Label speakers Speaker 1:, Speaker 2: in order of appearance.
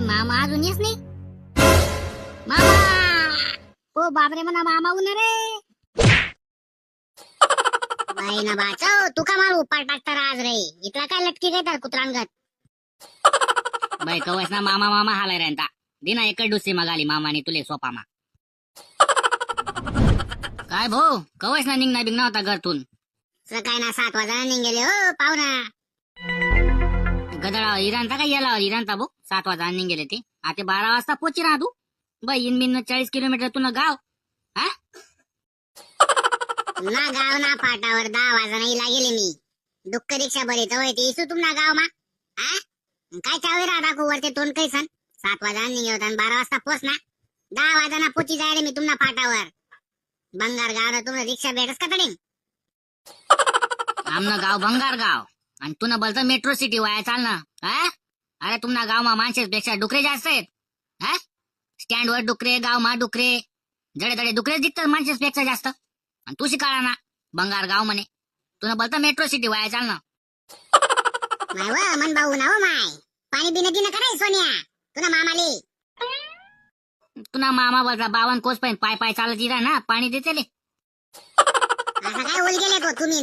Speaker 1: मामा अजून येस नाही. मामा! ओ बापरे म्हणा मामा उन्हा रे बाई ना तू का मारू उपाट टाकता आज रे? इथला काय लटकी घेतात कुत्रांगत
Speaker 2: बाई कवच ना मामा मामा हालाय रेंता दिना एक डुसी मगाली मामाने तुले सोपामा. काय भाऊ कवच ना निघना बिघना होता घरतून.
Speaker 1: सकाळी ना सात वाजता निघेले हो पाहुणा.
Speaker 2: गदळा इराणता काय याला इराणता भाऊ? सात वाजता निघेले ते. आता बारा वाजता पोची राहा तू. बाई इन बिन चाळीस किलोमीटर तुला गाव. हा?
Speaker 1: ना गाव ना फाटावर दहा वाजता इला गेले मी. दुःख रिक्षा बरी तर ते इसू तुमना गाव मा. हा? काय चावे राधा वरते तोंड काही सण सात वाजता निघे होता आणि बारा वाजता पोच ना दहा वाजना पोची जायले मी तुमना फाटावर. बंगार गाव तुम्हाला रिक्षा भेटस का तडे
Speaker 2: आमनं गाव भंगार गाव. आणि तुला बोलतं मेट्रो सिटी वाया चाल ना हा? अरे तुमना गावमा माणसेपेक्षा डुकरे जास्त आहेत. हा? स्टँड वर डुकरे गावमा डुकरे. जडे जडे डुकरे दिसतात माणसेपेक्षा जास्त. आणि तू शिकाळा ना बंगार गाव म्हणे. तुला बोलतं मेट्रो सिटी वाया चाल ना.
Speaker 1: मन भाऊ ना हो माय. पाणी बिन दिन कराय सोन्या? तुला मामाले?
Speaker 2: तुला मामा बोलता बावन कोस पण पाय पाय चालत इरा ना पाणी देते
Speaker 1: असं काय ओल गेले तो तुम्ही?